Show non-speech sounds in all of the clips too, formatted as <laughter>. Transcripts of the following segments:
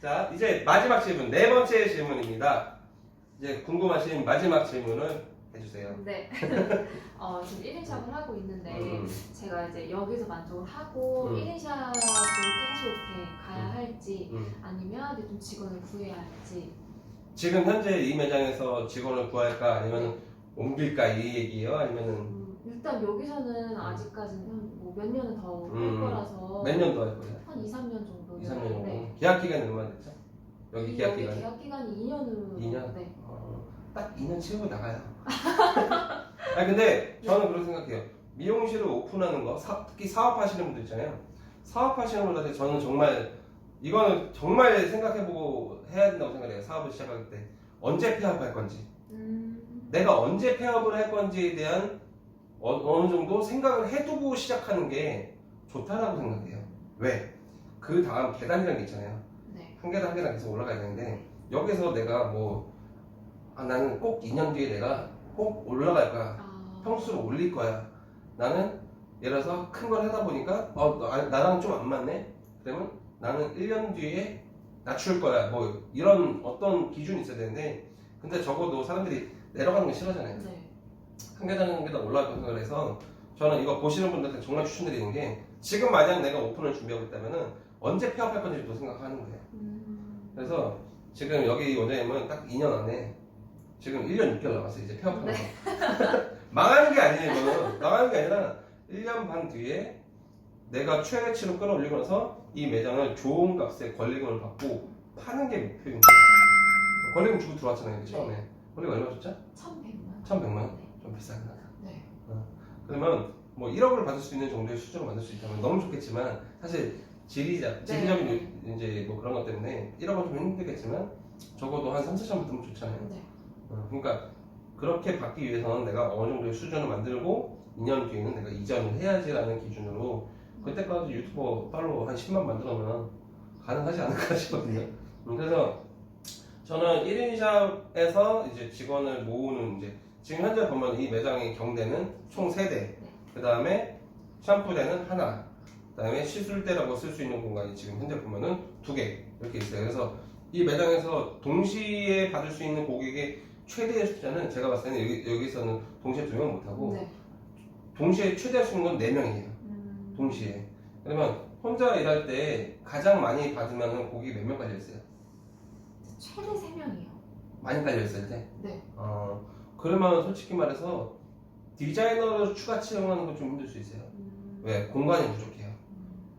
자, 이제 마지막 질문, 네 번째 질문입니다. 이제 궁금하신 마지막 질문을 해주세요. 네. <laughs> 어, 지금 1인샵을 하고 있는데 음. 제가 이제 여기서 만족을 하고 음. 1인샵으로 계속 이렇게 가야 음. 할지 음. 아니면 이제 좀 직원을 구해야 할지 지금 현재 이 매장에서 직원을 구할까 아니면 옮길까 이 얘기예요? 아니면은 음, 일단 여기서는 아직까지는 뭐 몇 년은 더 할 음. 거라서 몇 년 더 할 거예요? 한 2, 3년 정도 2, 3년 정도. 네. 계약 기간이 얼마나 됐죠? 여기 계약 기간. 계약 기간이 2년으로 2년? 네. 어, 딱 2년 채우고 나가요. <laughs> 아니 근데 저는 그렇게 생각해요. 미용실을 오픈하는 거, 사- 특히 사업하시는 분들 있잖아요. 사업하시는 분들한테 저는 정말 이거는 정말 생각해보고 해야 된다고 생각해요. 사업을 시작할 때 언제 폐업할 건지, 음, 내가 언제 폐업을 할 건지에 대한 어, 느 정도 생각을 해두고 시작하는 게 좋다라고 생각해요. 왜? 그 다음 계단이라는 게 있잖아요. 네. 한 계단 한 계단 계속 올라가야 되는데 여기서 내가 뭐 아, 나는 꼭 2년 뒤에 내가 꼭 올라갈 거야. 아, 평수를 올릴 거야. 나는 예를 들어서 큰 걸 하다 보니까 어 나- 나랑 좀 안 맞네. 그러면 나는 1년 뒤에 낮출 거야. 뭐 이런 어떤 기준이 있어야 되는데 근데 적어도 사람들이 내려가는 거 싫어하잖아요. 네. 한 계단 한 계단 올라갈 생각을 해서 저는 이거 보시는 분들한테 정말 추천드리는 게 지금 만약 내가 오픈을 준비하고 있다면은 언제 폐업할 건지도 생각하는 거예요. 음, 그래서 지금 여기 원장님은 딱 2년 안에 지금 1년 6개월 남았어요. 이제 폐업하는 네. 거. <laughs> 망하는 게 아니에요. 이거는. 망하는 게 아니라 1년 반 뒤에 내가 최대치로 끌어올리고 나서 이 매장을 좋은 값에 권리금을 받고 파는 게 거예요. 권리금 주고 들어왔잖아요. 처음에. 권리금 얼마 줬죠? 1100만 1,100만 원? 네. 좀 비싸긴 하다. 네. 그러면 뭐 1억을 받을 수 있는 정도의 수준을 만들 수 있다면 너무 좋겠지만 사실 지리자, 지리적인 요- 이제 뭐 그런 것 때문에 1억은 좀 힘들겠지만 적어도 한 3, 4천 받으면 좋잖아요. 네. 어, 그러니까 그렇게 받기 위해서는 내가 어느 정도의 수준을 만들고 2년 뒤에는 내가 이전을 해야지라는 기준으로 그때까지 유튜버 팔로워 한 10만 만들어 놓으면 가능하지 않을까 <laughs> 싶거든요. 음, 그래서 저는 1인샵에서 이제 직원을 모으는 이제 지금 현재 보면 이 매장의 경대는 총 3대 그 다음에 샴푸대는 하나 그 다음에 시술대라고 쓸 수 있는 공간이 지금 현재 보면은 두 개 이렇게 있어요. 그래서 이 매장에서 동시에 받을 수 있는 고객의 최대의 숫자는 제가 봤을 때는 여기, 여기서는 동시에 두 명 못하고 네. 동시에 최대할 수 있는 건네 명이에요. 음, 동시에. 그러면 혼자 일할 때 가장 많이 받으면 고객이 몇 명 깔려 있어요? 최대 3명이요. 많이 깔려 있을 때. 네. 어, 그러면 솔직히 말해서 디자이너를 추가 채용하는 건 좀 힘들 수 있어요. 음, 왜? 공간이 부족해요. 음,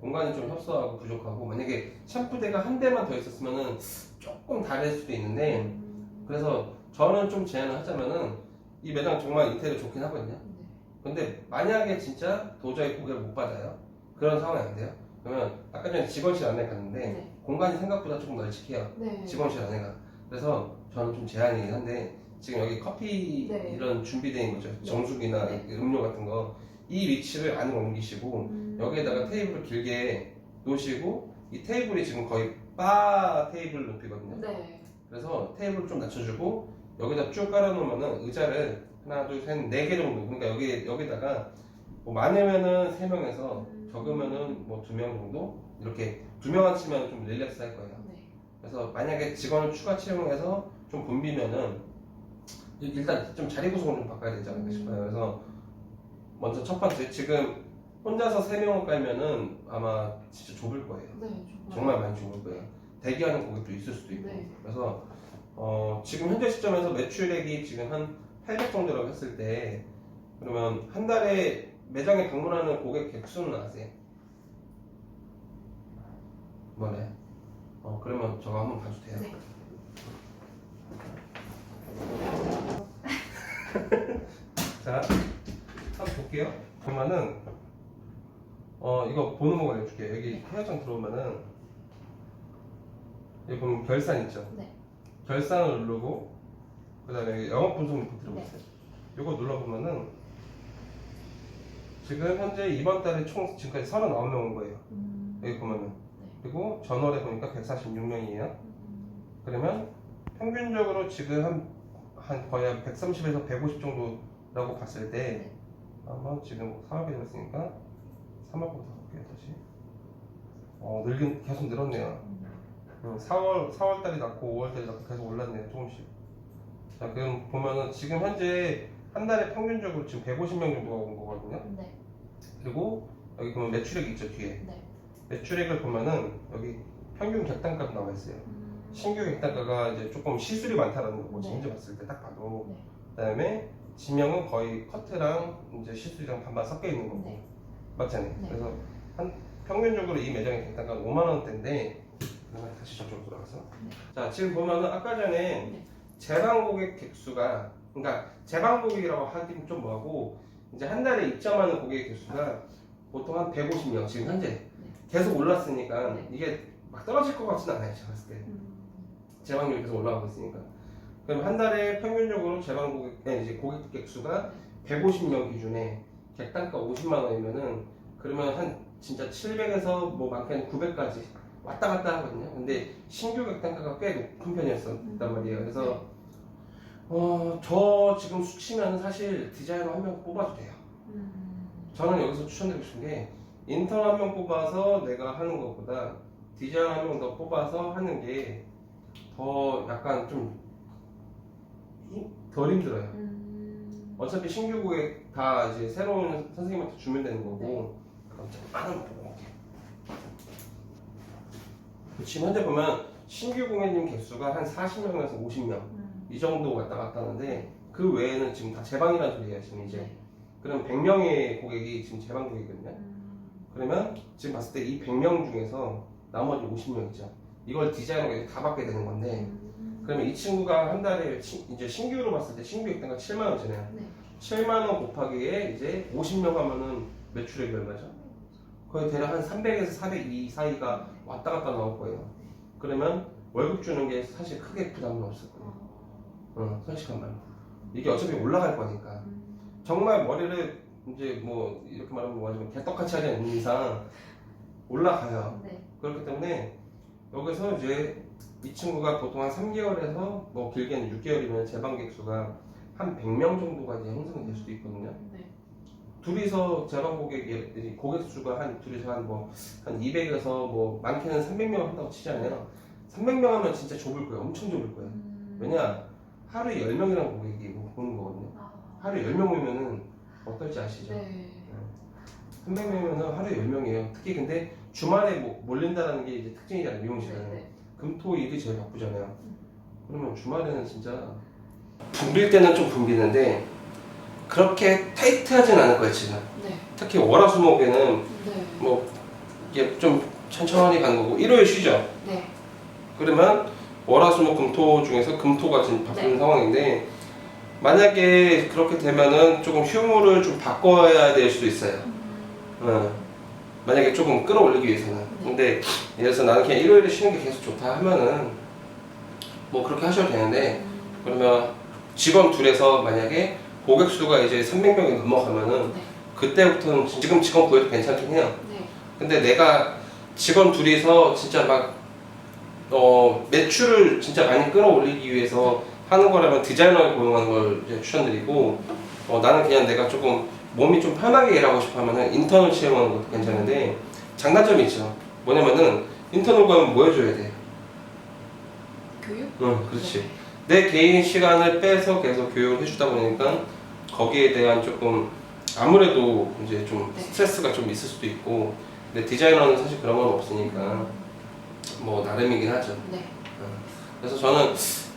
공간이 좀 협소하고 부족하고 만약에 샴푸대가 한 대만 더 있었으면은 조금 다를 수도 있는데 음, 그래서 저는 좀 제안을 하자면은 이 매장 정말 인테리어 좋긴 하거든요. 네. 근데 만약에 진짜 도저히 고객을 못 받아요. 그런 상황이 안 돼요. 그러면 아까 전에 직원실 안에 갔는데 네. 공간이 생각보다 조금 널찍해요. 네. 직원실 안에가. 그래서 저는 좀 제한이긴 한데 지금 여기 커피 네. 이런 있는 거죠. 정수기나 네. 음료 같은 거. 이 위치를 안으로 옮기시고 음, 여기에다가 테이블을 길게 놓으시고 이 테이블이 지금 거의 바 테이블 높이거든요. 네. 그래서 테이블을 좀 낮춰주고 여기다 쭉 깔아놓으면은 의자를 하나 둘셋네 개 정도 그러니까 여기 여기다가 뭐 많으면은 세 명에서 음. 적으면은 뭐 두 명 정도 이렇게 두 명 앉히면 좀 릴렉스 할 거예요. 네. 그래서 만약에 직원을 추가 채용해서 좀 붐비면은 일단 좀 자리 구성을 좀 바꿔야 되지 않을까 싶어요. 그래서 먼저 첫 번째 지금 혼자서 세 명을 깔면은 아마 진짜 좁을 거예요. 네. 정말 많이 좁을 거예요. 대기하는 고객도 있을 수도 있고. 네. 그래서 어, 지금 현재 시점에서 매출액이 지금 한 800 정도라고 했을 때 그러면 한 달에 매장에 방문하는 고객 객수는 아세요? 뭐래? 어 그러면 저거 한번 봐도 돼요? 네. <laughs> 자, 한번 볼게요. 그러면은 어 이거 보는 거 알려줄게요. 여기 해외장 들어오면은 여기 보면 결산 있죠? 네. 결산을 누르고 그 다음에 영업 분석 네. 들어보세요. 이거 눌러보면은 지금 현재 이번 달에 총 지금까지 39명 온 거예요. 음, 여기 보면은 네. 그리고 전월에 보니까 146명이에요. 음, 그러면 평균적으로 지금 한, 한 거의 한 130에서 150 정도라고 봤을 때 아마 지금 3학기 됐으니까 3학기부터 볼게요 다시 어 늘긴 계속 늘었네요 음, 어, 4월 4월 달이 낮고 5월 달이 낮고 계속 올랐네요 조금씩. 자 그럼 보면은 지금 현재 한 달에 평균적으로 지금 150명 정도가 온 거거든요. 네. 그리고 여기 보면 매출액 있죠 뒤에. 네. 매출액을 보면은 여기 평균 객단가도 나와 있어요. 음. 신규 객단가가 이제 조금 시술이 많다라는 거고 네. 현재 봤을 때 딱 봐도 네. 그다음에 지명은 거의 커트랑 이제 시술이랑 반반 섞여 있는 거고 네. 맞잖아요. 네. 그래서 한 평균적으로 이 매장의 객단가는 5만 원대인데 그러면 다시 저쪽으로 돌아가서 네. 자 지금 보면은 아까 전에 네. 재방 고객 객수가 그러니까 재방 고객이라고 하긴 좀 뭐하고 이제 한 달에 입점하는 고객 객수가 보통 한 150명 지금 현재 계속 올랐으니까 네. 이게 막 떨어질 것 같지는 않아요 제가 봤을 때 음. 재방률이 계속 올라가고 있으니까 그럼 한 달에 평균적으로 재방 고객 네, 이제 고객 객수가 150명 기준에 객단가 50만 원이면은 그러면 한 진짜 700에서 뭐 많게는 900까지 왔다 갔다 하거든요. 근데 신규 객단가가 꽤 높은 편이었단 말이에요. 그래서 어, 저 지금 수치면 사실 디자이너 한 명 뽑아도 돼요. 음. 저는 여기서 추천드리고 싶은 게 인턴 한 명 뽑아서 내가 하는 것보다 디자이너 한 명 더 뽑아서 하는 게 더 약간 좀 덜 힘들어요. 음. 어차피 신규 고객 다 이제 새로운 선생님한테 주면 되는 거고 그럼 많은 거 보고 올게요. 지금 현재 보면 신규 고객님 개수가 한 40명에서 50명 음. 이 정도 왔다 갔다 하는데 그 외에는 지금 다 재방이라는 소리예요 지금 이제 네. 그럼 100명의 고객이 지금 재방 고객이거든요 음. 그러면 지금 봤을 때 이 100명 중에서 나머지 50명 있죠 이걸 이제 다 받게 되는 건데 음. 그러면 이 친구가 한 달에 시- 이제 신규로 봤을 때 신규 객단가 7만 원이잖아요 네. 7만 원 곱하기에 이제 50명 하면은 매출액이 얼마죠? 거의 대략 한 300에서 400 이 사이가 왔다 갔다 나올 거예요. 그러면 월급 주는 게 사실 크게 부담은 없을 거예요. 어. 어, 솔직한 말로. 이게 어차피 올라갈 거니까. 음. 정말 머리를 이제 뭐 이렇게 말하면 뭐하지만 개떡같이 하지 않는 이상 올라가요. 네. 그렇기 때문에 여기서 이제 이 친구가 보통 한 3개월에서 뭐 길게는 6개월이면 재방객 수가 한 100명 정도가 이제 형성이 될 수도 있거든요. 네. 둘이서 재방 고객이 고객 수가 한 둘이서 한 뭐 한 200에서 뭐 많게는 300명 한다고 치잖아요. 300명 하면 진짜 좁을 거예요. 엄청 좁을 거예요. 음. 왜냐 하루에 10명이라는 고객이 뭐 보는 거거든요. 아. 하루에 10명 오면은 어떨지 아시죠? 네. 300명이면 하루에 10명이에요. 특히 근데 주말에 뭐 몰린다는 게 이제 특징이잖아요. 미용실은. 네. 금토 일이 제일 바쁘잖아요. 그러면 주말에는 진짜 붐빌 때는 좀 붐비는데 그렇게 타이트하진 않을 거예요 지금. 네. 특히 월화수목에는 네. 뭐 이게 좀 천천히 가는 거고 일요일 쉬죠. 네. 그러면 월화수목 금토 중에서 금토가 지금 바쁜 네. 상황인데 만약에 그렇게 되면은 조금 휴무를 좀 바꿔야 될 수도 있어요. 어. 만약에 조금 끌어올리기 위해서는. 근데 예를 들어서 나는 그냥 일요일에 쉬는 게 계속 좋다 하면은 뭐 그렇게 하셔도 되는데 그러면 직원 둘에서 만약에 고객 수가 이제 300명이 넘어가면은 네. 그때부터는 지금 직원 구해도 괜찮긴 해요. 네. 근데 내가 직원 둘이서 진짜 막 어, 매출을 진짜 많이 끌어올리기 위해서 하는 거라면 디자이너를 고용하는 걸 이제 추천드리고 어, 나는 그냥 내가 조금 몸이 좀 편하게 일하고 싶어 하면은 인턴을 채용하는 것도 괜찮은데 장단점이 있죠. 뭐냐면은 인턴을 구하면 뭐 해줘야 돼? 교육? 응, 그렇지. 내 개인 시간을 빼서 계속 교육을 해주다 보니까 거기에 대한 조금 아무래도 이제 좀 네. 스트레스가 좀 있을 수도 있고 근데 디자이너는 사실 그런 건 없으니까 뭐 나름이긴 하죠. 네. 그래서 저는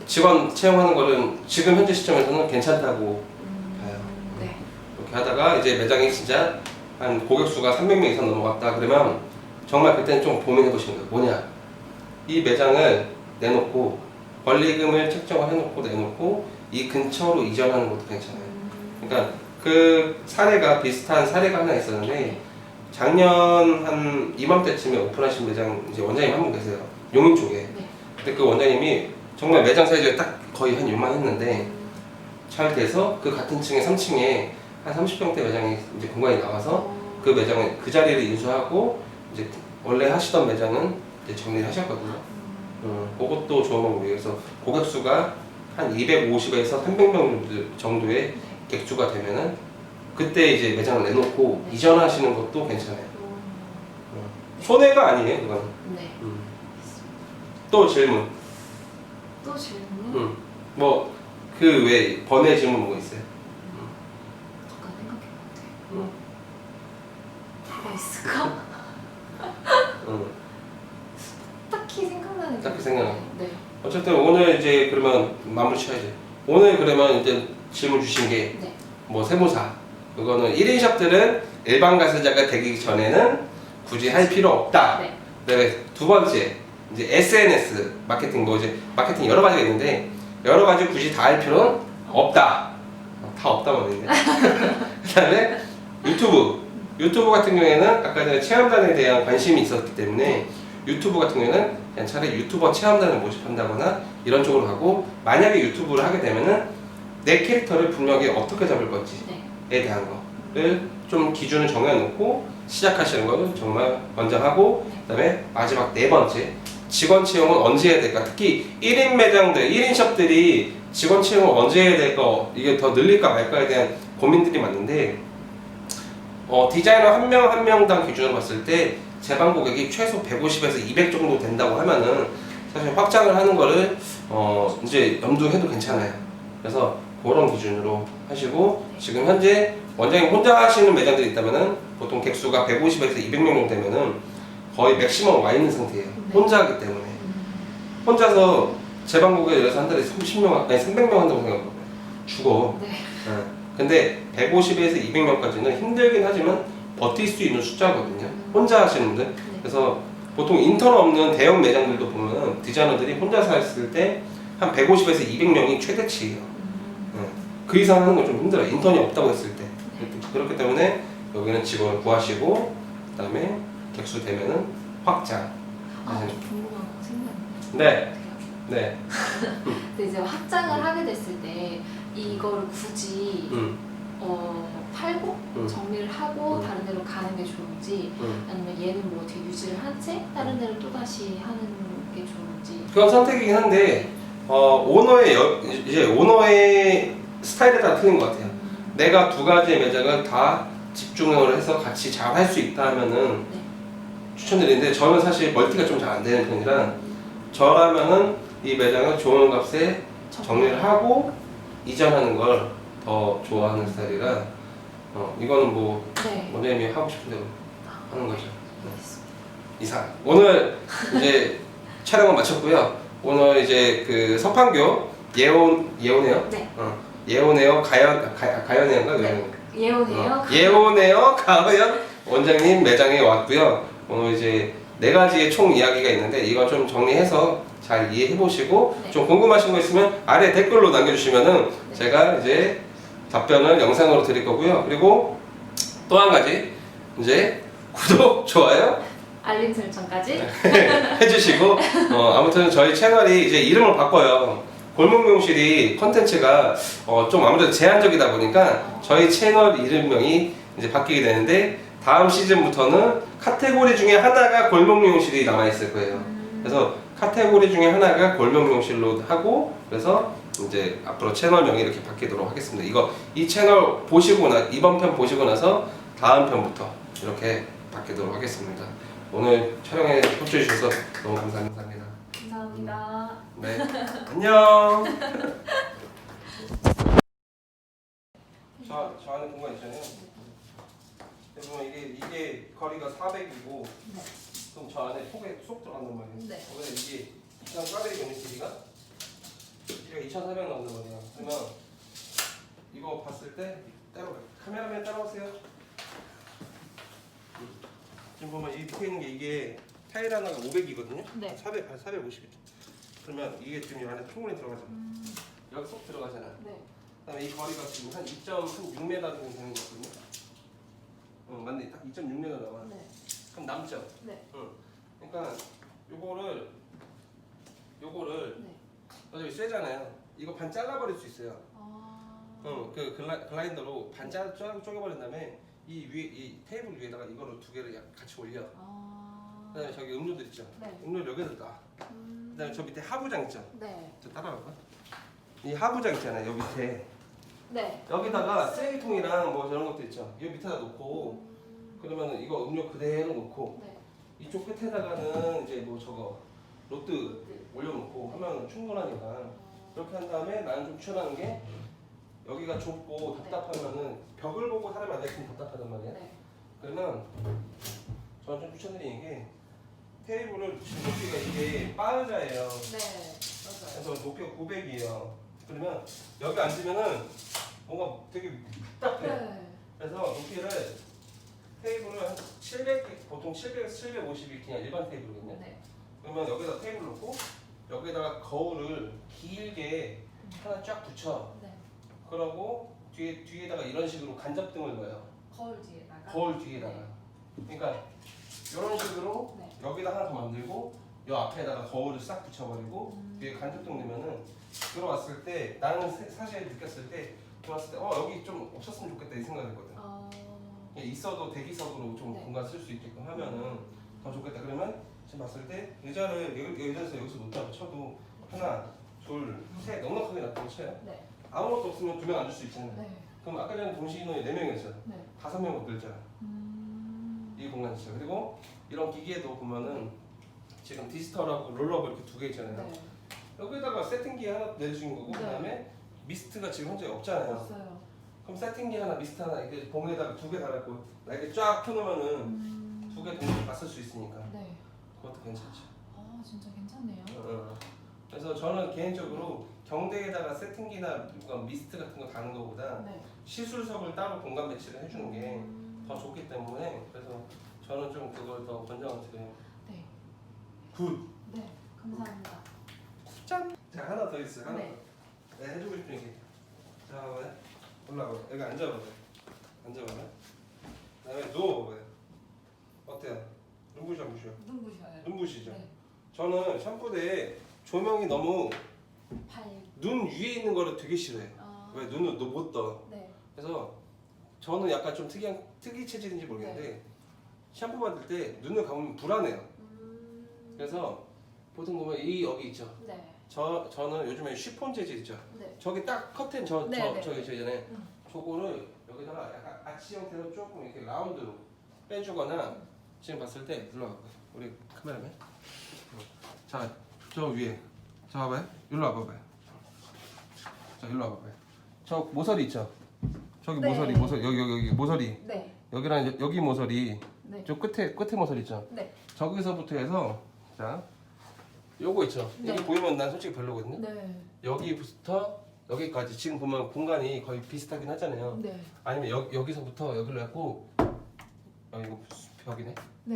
직원 채용하는 거는 지금 현재 시점에서는 괜찮다고 음. 봐요. 네. 이렇게 하다가 이제 매장이 진짜 한 고객 수가 300명 이상 넘어갔다 그러면 정말 그때는 좀 고민해 보시는 거예요. 뭐냐? 이 매장을 내놓고 권리금을 책정을 해놓고 내놓고 이 근처로 이전하는 것도 괜찮아요. 음. 그러니까 그 사례가 비슷한 사례가 하나 있었는데 작년 한 이맘때쯤에 오픈하신 매장 이제 원장님 한 분 계세요. 용인 쪽에. 네. 근데 그 원장님이 정말 매장 사이즈가 딱 거의 한 요만 했는데 음. 잘 돼서 그 같은 층에 3층에 한 30평대 매장이 이제 공간이 나와서 어. 그 매장을 그 자리를 인수하고 이제 원래 하시던 매장은 이제 정리를 하셨거든요. 음. 음, 그것도 좋은 방법이에요. 그래서 고객 수가 한 250에서 300명 정도의 객주가 되면은 그때 이제 매장을 내놓고 네. 이전하시는 것도 괜찮아요. 음. 손해가 아니에요, 그건. 네. 음. 또 질문. 또 질문? 응. 뭐그 외 번외 질문 뭐 있어요? 잠깐 생각해볼게. 응. 뭐가 있을까? 응. 딱히 생각나는 게 딱히 없어요. 생각. 네. 어쨌든 오늘 이제 그러면 마무리 쳐야지. 오늘 그러면 이제 질문 주신 게 네. 뭐 세무사 그거는 1인 샵들은 일반 가세자가 되기 전에는 굳이 할 필요 없다. 네. 그다음에 두 번째 이제 SNS 마케팅 뭐 이제 마케팅 여러 가지가 있는데 여러 가지 굳이 다 할 필요는 없다. 어, 다 없다만 있네. <laughs> 그다음에 유튜브 유튜브 같은 경우에는 아까 전에 체험단에 대한 관심이 있었기 때문에 유튜브 같은 경우에는 그냥 차라리 유튜버 체험단을 모집한다거나 이런 쪽으로 가고 만약에 유튜브를 하게 되면은 내 캐릭터를 분명히 어떻게 잡을 건지에 네. 대한 거를 좀 기준을 정해놓고 시작하시는 거를 정말 권장하고 그다음에 마지막 네 번째 직원 채용은 언제 해야 될까 특히 1인 매장들 1인 샵들이 직원 채용을 언제 해야 될까 이게 더 늘릴까 말까에 대한 고민들이 많은데 어, 디자이너 한 명 한 명당 기준으로 봤을 때 제방 고객이 최소 150에서 200 정도 된다고 하면은 사실 확장을 하는 거를 어, 이제 염두해도 괜찮아요. 그래서 그런 기준으로 하시고 지금 현재 원장님 혼자 하시는 매장들이 있다면은 보통 객수가 150에서 200명 정도 되면은 거의 맥시멈 와 있는 상태예요. 혼자 하기 때문에 음, 혼자서 제방 고객 예를 들어서 한 달에 30명 아니 300명 한다고 생각하면 죽어. 네. 예. 근데 150에서 200명까지는 힘들긴 하지만 버틸 수 있는 숫자거든요. 혼자 하시는 분들. 네. 그래서 보통 인턴 없는 대형 매장들도 보면 디자이너들이 혼자서 했을 때 한 150에서 200명이 최대치예요. 음, 그 이상 하는 건 좀 힘들어요. 인턴이 없다고 했을 때. 네. 그렇기 때문에 여기는 직원을 구하시고 그다음에 객수 되면은 확장. 아, 좀 궁금한 거 생각나요. 네, 네, <laughs> 근데 이제 확장을 하게 됐을 때 이거를 굳이 음, 어, 팔고 음. 정리를 하고 음. 다른 데로 가는 게 좋은지 음. 아니면 얘는 뭐 어떻게 유지를 한 채 다른 데를 또 다시 하는 게 좋은지 그건 선택이긴 한데 어, 오너의 여, 이제 오너의 스타일에 따라 틀린 것 같아요. 내가 두 가지의 매장을 다 집중을 해서 같이 잘 할 수 있다 하면은 네. 추천드리는데 저는 사실 멀티가 좀 잘 안 되는 편이라 저라면은 이 매장을 좋은 값에 정리를 하고 이전하는 걸 더 좋아하는 스타일이라 어, 이거는 뭐 네. 원장님이 하고 싶은 대로 하는 거죠. 알겠습니다. 이상. 오늘 이제 촬영을 마쳤고요. 오늘 이제 그 서판교 예온 예온에요. 네. 어, 예온에요 가연 가, 가연에요인가 네. 예원이에요. 어, 예온에요 가연 원장님 매장에 왔고요. 오늘 이제 네 가지의 총 이야기가 있는데 이거 좀 정리해서 잘 이해해 보시고 네. 좀 궁금하신 거 있으면 아래 댓글로 남겨주시면은 네. 제가 이제 답변을 영상으로 드릴 거고요. 그리고 또 한 가지 이제 구독 <laughs> 좋아요 알림 설정까지. 네. <laughs> 해주시고 어, 아무튼 저희 채널이 이제 이름을 바꿔요. 골목미용실이 컨텐츠가 어, 좀 아무래도 제한적이다 보니까 저희 채널 이름명이 이제 바뀌게 되는데 다음 시즌부터는 카테고리 중에 하나가 골목미용실이 남아 있을 거예요. 음, 그래서 카테고리 중에 하나가 골목미용실로 하고 그래서 이제 앞으로 채널명이 이렇게 바뀌도록 하겠습니다. 이거 이 채널 보시고 나 이번 편 보시고 나서 다음 편부터 이렇게 바뀌도록 하겠습니다. 오늘 촬영에 협조해 주셔서 너무 감사합니다. 감사합니다. 네, 안녕. <laughs> 저, 저 안에 공간 있잖아요. 여러분 이게 이게 거리가 400이고 네. 그럼 저 안에 속에 쏙 들어간단 말이에요. 네. 그러면 이게 일단 까베리거든요 길이가 길이가 2,400 나온단 말이야. 그러면 이거 봤을 때 따라오세요. 카메라맨 따라오세요. 지금 보면 이 밑에 있는 게 이게 타일 하나가 500이거든요. 네. 400, 아 450. 그러면 이게 지금 이 안에 충분히 들어가잖아. 음, 여기 쏙 들어가잖아. 네. 그다음에 이 거리가 지금 한 2.6m 정도 되는 거 같거든요. 어, 맞네. 딱 2.6m 나와. 네. 그럼 남죠. 네. 응. 그러니까 요거를 요거를 네. 어차피 쇠잖아요. 이거 반 잘라버릴 수 있어요. 아. 응. 그 글라, 글라인더로 반 짜, 쪼, 쪼개버린 다음에 이 위에 이 테이블 위에다가 이거를 두 개를 약- 같이 올려. 아. 그다음에 저기 음료들 있죠. 네. 음료 여기다 놔. 음, 그다음에 저 밑에 하부장 있죠. 네. 저 따라와봐. 이 하부장 있잖아요. 여기 밑에. 네. 여기다가 쓰레기통이랑 뭐 저런 것도 있죠. 이 밑에다 놓고 음, 그러면은 이거 음료 그대로 놓고 네. 이쪽 끝에다가는 이제 뭐 저거 네. 올려놓고 하면 충분하니까 그렇게 한 다음에 나는 좀 추천하는 게 여기가 좁고 답답하면은 벽을 보고 사람이 앉아있으면 답답하단 말이야 네. 그러면 저는 좀 추천드리는 게 테이블을 지금 높이가 이게 빠르자예요 네. 맞아요. 그래서 높이가 900이에요 그러면 여기 앉으면은 뭔가 되게 답답해 네. 그래서 높이를 테이블을 한 700, 보통 700에서 750이 그냥 일반 테이블이거든요. 네. 그러면 여기다 테이블 놓고 여기다가 거울을 길게 하나 쫙 붙여. 네. 그러고 뒤에 뒤에다가 이런 식으로 간접등을 넣어요. 거울 뒤에다가. 거울 뒤에다가. 그러니까 이런 식으로 네. 여기다 하나 더 만들고 요 앞에다가 거울을 싹 붙여버리고 음. 뒤에 간접등 넣으면은 들어왔을 때 나는 사- 사실 느꼈을 때 들어왔을 때 어 여기 좀 없었으면 좋겠다 이 생각했거든. 어. 예, 있어도 대기석으로 좀 네. 공간 쓸 수 있게끔 하면은 더 좋겠다. 그러면 지금 봤을 때 의자를 여기, 의자에서 여기서 놓자고 쳐도 하나, 둘, 셋 넉넉하게 놨다고 쳐요. 네. 아무것도 없으면 두 명 앉을 수 있잖아요. 네. 그럼 아까 전에 동시 인원이 네 명이었어요. 네. 다섯 명으로 늘잖아. 음. 이 공간 있어요. 그리고 이런 기계도 보면은 지금 디지털하고 롤러버 이렇게 두 개 있잖아요. 네. 여기다가 세팅기 하나 내주신 거고 네. 그다음에 미스트가 지금 현재 없잖아요. 없어요. 그럼 세팅기 하나 미스트 하나 이렇게 봉에다가 두 개 달았고 이렇게 쫙 펴놓으면은 음. 두 개 동시에 다쓸수 있으니까 괜찮죠. 아 진짜 괜찮네요. 어. 그래서 저는 개인적으로 경대에다가 세팅기나 뭔가 미스트 같은 거 다는 것보다 네. 시술석을 따로 공간 배치를 해주는 게 더 음. 좋기 때문에 그래서 저는 좀 그걸 더 권장을 드려요. 네. 굿. 네. 감사합니다. 짠. 자 하나 더 있어요. 하나 네. 더. 네, 해주고 싶은 얘기. 자, 봐봐요. 올라와봐요. 여기 앉아봐봐요. 앉아봐요. 그다음에 누워봐봐요. 어때요? 눈부셔 안 부셔? 눈부셔요. 눈부시죠? 네. 저는 샴푸대에 조명이 너무 발. 눈 위에 있는 거를 되게 싫어해요. 아. 왜 눈을 너못 떠. 네. 그래서 저는 약간 좀 특이한 특이 체질인지 모르겠는데 샴푸 받을 때 눈을 감으면 불안해요. 음. 그래서 보통 보면 이 여기 있죠. 네. 저 저는 요즘에 쉬폰 재질 있죠. 네. 저기 딱 커튼 저 저 네, 네. 저기 저 있잖아요. 음. 저거를 여기다가 약간 아치 형태로 조금 이렇게 라운드로 빼주거나 지금 봤을 때 눌러봐 우리 카메라맨 자저 위에 자 봐봐요 일로 와봐봐요 자 일로 와봐봐요 저 모서리 있죠 저기 네. 모서리 모서리 여기 여기 여기 모서리 네. 여기랑 여- 여기 모서리 네. 저 끝에 끝에 모서리 있죠 네. 저기서부터 해서 자 요거 있죠 네. 여기 보이면 난 솔직히 별로거든요 네. 여기부터 여기까지 지금 보면 공간이 거의 비슷하긴 하잖아요. 네. 아니면 여, 여기서부터 여기로 해갖고 아 이거 벽이네. 네.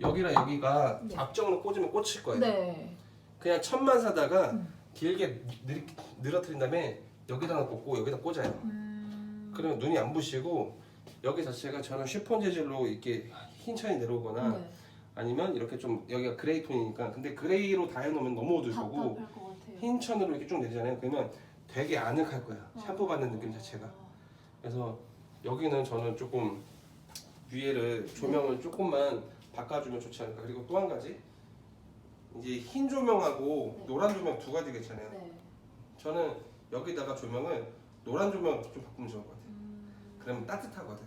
여기랑 여기가 네. 앞쪽으로 꽂으면 꽂힐 거예요. 네. 그냥 천만 사다가 음. 길게 늘, 늘어뜨린 다음에 여기다가 꽂고 여기다 꽂아요. 음. 그러면 눈이 안 부시고 여기 자체가 저는 쉬폰 재질로 이렇게 흰 천이 내려오거나 네. 아니면 이렇게 좀 여기가 그레이 톤이니까 근데 그레이로 다 해놓으면 너무 어두울 거고 답답할 것 같아요. 흰 천으로 이렇게 쭉 내리잖아요. 그러면 되게 아늑할 거야. 어. 샴푸 받는 느낌 자체가. 어. 그래서 여기는 저는 조금 위에를 조명을 조금만 바꿔주면 좋지 않을까. 그리고 또 한 가지 이제 흰 조명하고 네. 노란 조명 두 가지가 있잖아요. 네. 저는 여기다가 조명을 노란 조명 좀 바꾸면 좋을 것 같아요. 음. 그러면 따뜻하거든.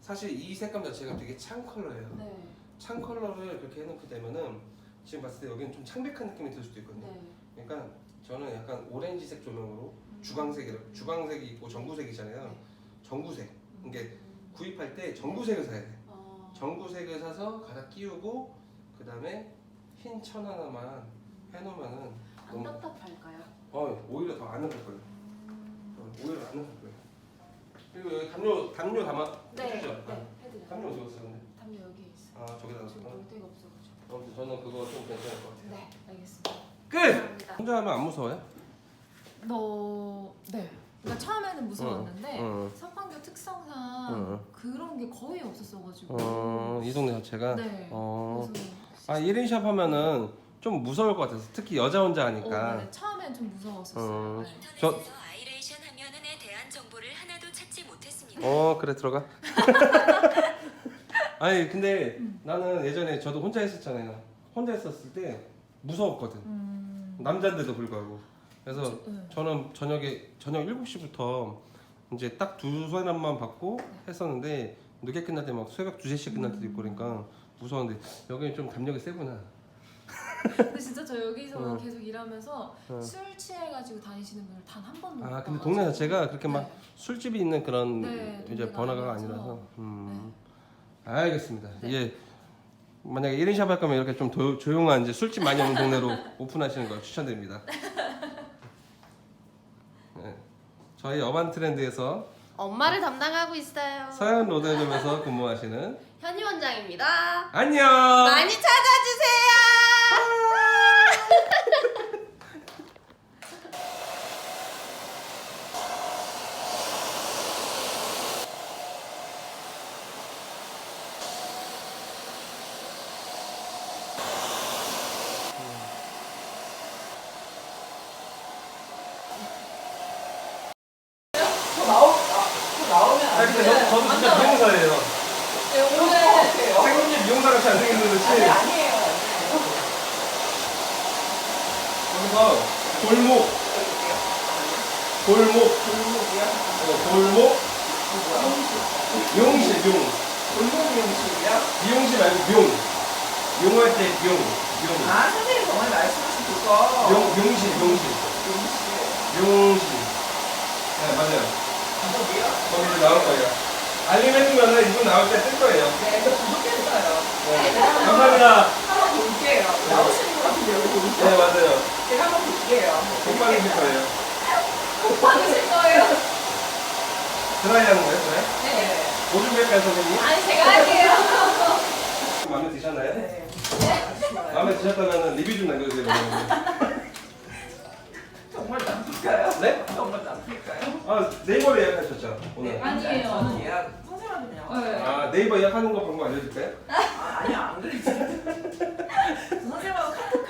사실 이 색감 자체가 되게 찬 컬러예요. 네. 찬 컬러를 그렇게 해놓게 되면은 지금 봤을 때 여기는 좀 창백한 느낌이 들 수도 있거든요. 네. 그러니까 저는 약간 오렌지색 조명으로 음. 주광색이 주광색이 있고 전구색이잖아요. 네. 전구색. 이게 음. 구입할 때 전구색을 사야 돼. 어. 전구색을 사서 갖다 끼우고 그 다음에 흰 천 하나만 해놓으면은 안 너무 답답할까요? 어 오히려 더 아늑할 거예요. 음. 어, 오히려 아늑할 거예요. 그리고 여기 담요 담요 담아 네. 해주죠. 네. 해드려요. 담요 어디 갔어 근데? 담요 여기 있어요. 아 저기다 지금 놨어. 볼 데가 없어가지고. 아무튼 저는 그거 좀 괜찮을 것 같아요. 네. 알겠습니다. 끝. 감사합니다. 혼자 하면 안 무서워요? 너 네. 그러니까 처음에는 무서웠는데 응, 응. 성판교 특성상 응. 그런 게 거의 없었어가지고. 어 이 동네 자체가. 네. 어. 그래서 아 1인샵 하면은 좀 무서울 것 같아서 특히 여자 혼자 어, 하니까. 네. 처음엔 좀 무서웠었어요. 어. 네. 저- 인터넷에서 아이레이션 하면은에 대한 정보를 하나도 찾지 못했습니다. 어 그래 들어가 <laughs> 아니 근데 나는 예전에 저도 혼자 했었잖아요 혼자 했었을 때 무서웠거든 음. 남자인데도 불구하고 그래서 저- 네. 저는 저녁에 저녁 7시부터 이제 딱 두 사람만 받고 했었는데 늦게 끝날 때 막 새벽 2, 3시 끝날 때도 있고 그러니까 무서웠는데 여기는 좀 담력이 세구나 근데 진짜 저 여기서 어. 계속 일하면서 어. 술 취해가지고 다니시는 분을 단 한 번도 못아 근데. 동네 자체가 그렇게 막 네. 술집이 있는 그런 네, 이제 동네가 번화가가 아니라서. 아니라서 음. 알겠습니다. 네. 이제 만약에 1인샵 할 거면 이렇게 좀 도- 조용한 이제 술집 많이 없는 동네로 <laughs> 오픈하시는 걸 추천드립니다. 네. 저희 어반 트렌드에서 엄마를 담당하고 있어요. 서현 로드점에서 근무하시는 <laughs> 현희 원장입니다. 안녕. 많이 찾아주세요. 아 근데 저, 저도 진짜 미용사예요. 세훈님 미용사 같이 안 생겼는데 아니에요. 여기서 골목 골목 골목이요? 어, 골목 미용실 용 골목 미용실이요? 미용실 말고 용 용할 때 용. 용. 아, 선생님 정말 말씀하신 그거. 용, 용실, 용실. 미용실. 용실. 네, 맞아요. 방법이요? 거기 이제 나올 거예요. 알림 해두면은 이분 나올 때 뜰 거예요. 네, 저 구독했어요. 네. 감사합니다. 한번 볼게요. 나오시는 것 같은데, 여기 보니까. 네, 맞아요. 제가 한번 볼게요. 복 받으실 거예요. 받으실 거예요? 드라이 하는 거예요, 드라이? 네. 뭐 준비할까요, 선생님? 아니 제가 할게요. 마음에 드셨나요? 네. 마음에 드셨다면 리뷰 좀 남겨주세요. 정말 남길까요? 네? 정말 남길까요? 아, 네이버로 예약하셨죠, 오늘? 네, 아니에요. 저는 예약 선생님한테 그냥. 네. 아, 네이버 예약하는 거 방법 알려줄까요? 아, 아니야, 안 그러지. <laughs>